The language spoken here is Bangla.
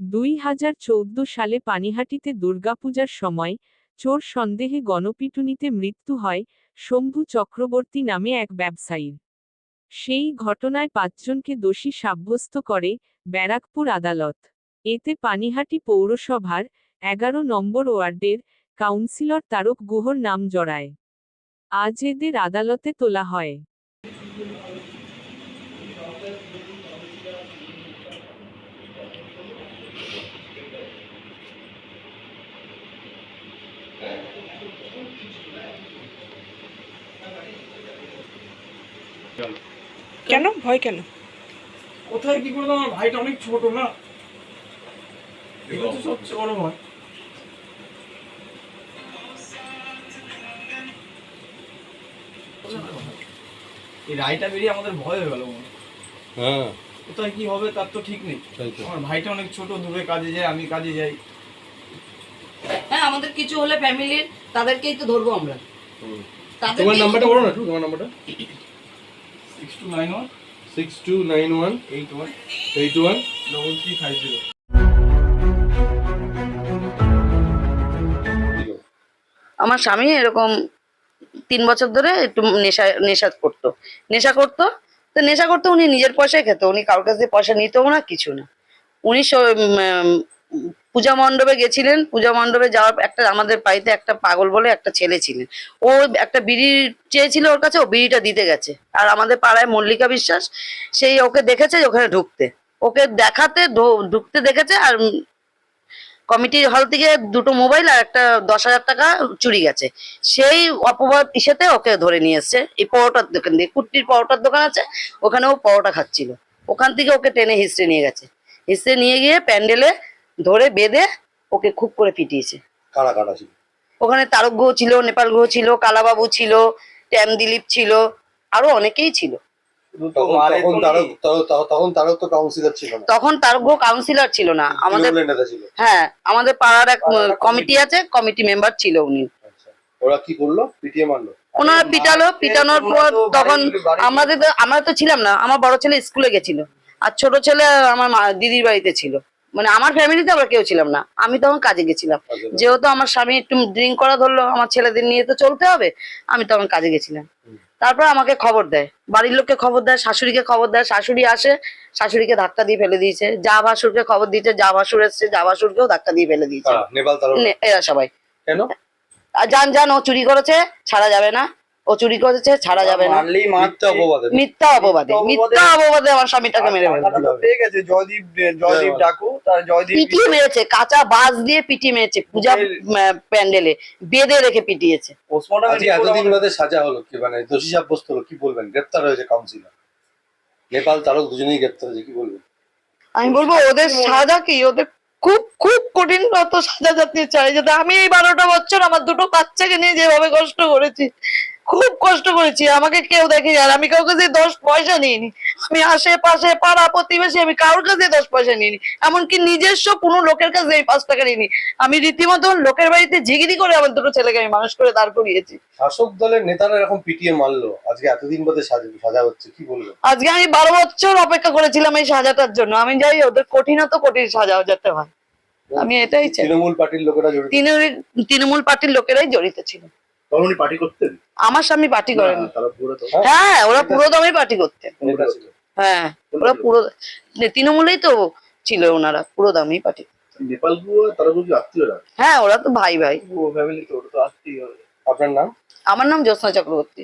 দুই হাজার চৌদ্দ সালে পানিহাটিতে দুর্গাপূজার সময় চোর সন্দেহে গণপিটুনিতে মৃত্যু হয় শম্ভু চক্রবর্তী নামে এক ব্যবসায়ীর। সেই ঘটনায় পাঁচজনকে দোষী সাব্যস্ত করে ব্যারাকপুর আদালত। এতে পানিহাটি পৌরসভার এগারো নম্বর ওয়ার্ডের কাউন্সিলর তারক গুহর নাম জড়ায়। আজ এদের আদালতে তোলা হয়। কেন? ভয় কেন? কোথায় কি করলাম আমার ভাইটা অনেক ছোট না? সবচেয়ে বড় ভয়। এই রায়টা বেরিয়ে আমাদের ভয় হয়ে গেল। মনে হ্যাঁ। কোথায় কি হবে তার তো ঠিক নেই। আমার ভাইটা অনেক ছোট দূরে কাজে যায় আমি কাজে যাই। আমাদের কিছু হলে ফ্যামিলির তাদেরকেই তো ধরবো আমরা। তোমার নাম্বারটা বলো না একটু তোমার নাম্বারটা? Six two nine one six two nine one eight one eight one double three five zero আমার স্বামী এরকম তিন বছর ধরে একটু নেশা নেশা করতো। নেশা করতো তো নেশা করতো উনি নিজের পয়সায় খেত উনি কারোর কাছ থেকে পয়সা নিতেও না কিছু না। উনি পূজা মণ্ডপে গেছিলেন, পূজা মণ্ডপে যাওয়ার একটা আমাদের বাড়িতে একটা পাগল বলে একটা ছেলে ছিলেন। ও একটা বিড়ি চেয়েছিল ওর কাছে, ও বিড়িটা দিতে গেছে। আর আমাদের পাড়ায় মল্লিকা বিশ্বাস, সেই ওকে দেখেছে ওখানে ঢুকতে। ওকে দেখাতে ঢুকতে দেখেছে আর কমিটির হল থেকে দুটো মোবাইল আর একটা দশ হাজার টাকা চুরি গেছে। সেই অপবাদ ইসেতে ওকে ধরে নিয়ে এসছে। এই পরোটার দোকান দিয়ে, কুট্টির পরোটার দোকান আছে ওখানে ও পরোটা খাচ্ছিল। ওখান থেকে ওকে টেনে হিসড়ে নিয়ে গেছে। হিসড়ে নিয়ে গিয়ে প্যান্ডেলে ধরে বেঁধে ওকে খুব করে পিটিয়েছে। কারা কারা ছিল? ওখানে তারক গুহ ছিল নেপাল গুহ ছিল কালাবাবু ছিল ট্যাম দিলীপ ছিল আরও অনেকেই ছিল। তখন তখন তারও তখন- তখন- তখন তারও তো কাউন্সিলর ছিল না। তখন তারক গুহ কাউন্সিলর ছিল না। আমাদের তৃণমূলের নেতা ছিল। হ্যাঁ আমাদের পাড়ার এক কমিটি আছে কমিটি মেম্বার ছিল উনি। আচ্ছা ওরা কি করল? পিটিয়ে মারলো? ওনারা পিটালো পিটানোর পর তখন আমাদের তো আমরা তো ছিলাম না আমার বড় ছেলে স্কুলে গেছিল। আর ছোট ছেলে আমার মা- দিদির বাড়িতে ছিল। মানে আমার ফ্যামিলিতে আমরা কেউ ছিলাম না। আমি তখন কাজে গেছিলাম। যেহেতু আমার স্বামী একটু ড্রিঙ্ক করা ধরলো আমার ছেলেদের নিয়ে তো চলতে হবে আমি তখন কাজে গেছিলাম। তারপর আমাকে খবর দেয়। বাড়ির লোককে খবর দেয় শাশুড়িকে খবর দেয় শাশুড়ি আসে শাশুড়িকে ধাক্কা দিয়ে ফেলে দিয়েছে। যা ভাসুরকে খবর দিয়েছে যা ভাসুর এসছে যা ভাসুরকেও ধাক্কা দিয়ে ফেলে দিয়েছে। এরা সবাই। কেন? আর যান যান ও চুরি করেছে ছাড়া যাবে না। ও চুরি করেছে ছাড়া যাবে না। মিথ্যা অপবাদে মিথ্যা অপবাদে মিথ্যা মিথ্যা অপবাদে আমার স্বামীটাকে মেরে ফেলেছে। জয়দীপ জয়দীপ। ডাকু তার জয়দীপ পিটিয়ে মেরেছে কাঁচা বাঁশ দিয়ে পিটিয়ে মেরেছে পূজা প্যান্ডেলে বেঁধে রেখে পিটিয়েছে। এতদিন বাদে সাজা হলো কি? মানে দোষী সাব্যস্ত হলো কি বলবেন? গ্রেপ্তার হয়েছে কাউন্সিলর নেপাল তারও দুজনেই গ্রেপ্তার হয়েছে কি বলবেন? আমি বলব ওদের সাজা কি? ওদের খুব খুব কঠিন সাজা জাতীয় চাই যাতে আমি এই বারোটা বছর আমার দুটো বাচ্চাকে নিয়ে যেভাবে কষ্ট করেছি খুব কষ্ট করেছি আমাকে কেউ দেখেনি আর আমি কাউকে দিয়ে দশ পয়সা নিইনি আমি আশেপাশে পাড়া প্রতিবেশী আমি কারোর কাছে দশ পয়সা নিইনি এমনকি নিজস্ব কোনো লোকের কাছে এই পাঁচ টাকা নিইনি। আমি রীতিমতো লোকের বাড়িতে ঝিগিরি করে আমার দুটো ছেলেকে আমি মানুষ করে দাঁড় করিয়েছি। শাসক দলের নেতারা এরকম পিটিয়ে মারলো আজকে এতদিন বাদে সাজা হচ্ছে কি আজকে আমি বারো বছর অপেক্ষা করেছিলাম এই সাজাটার জন্য আমি যাই ওদের কঠিনত কঠিন সাজা যাতে হয়। আমি এটাই তৃণমূল পার্টির লোকেরা তৃণমূল তৃণমূল পার্টির লোকেরাই জড়িত ছিল। তখন উনি পার্টি করতেন? আমার স্বামী পার্টি করেন। হ্যাঁ ওরা পুরো দমে পার্টি করতেন। হ্যাঁ ওরা পুরো তৃণমূলেই তো ছিল ওনারা পুরো দামেই পার্টি। নেপাল আত্মীয়রা? হ্যাঁ ওরা তো ভাই ভাই। ফ্যামিলি তো ওটা তো আসতেই আপনার নাম? আমার নাম জ্যোৎস্না চক্রবর্তী।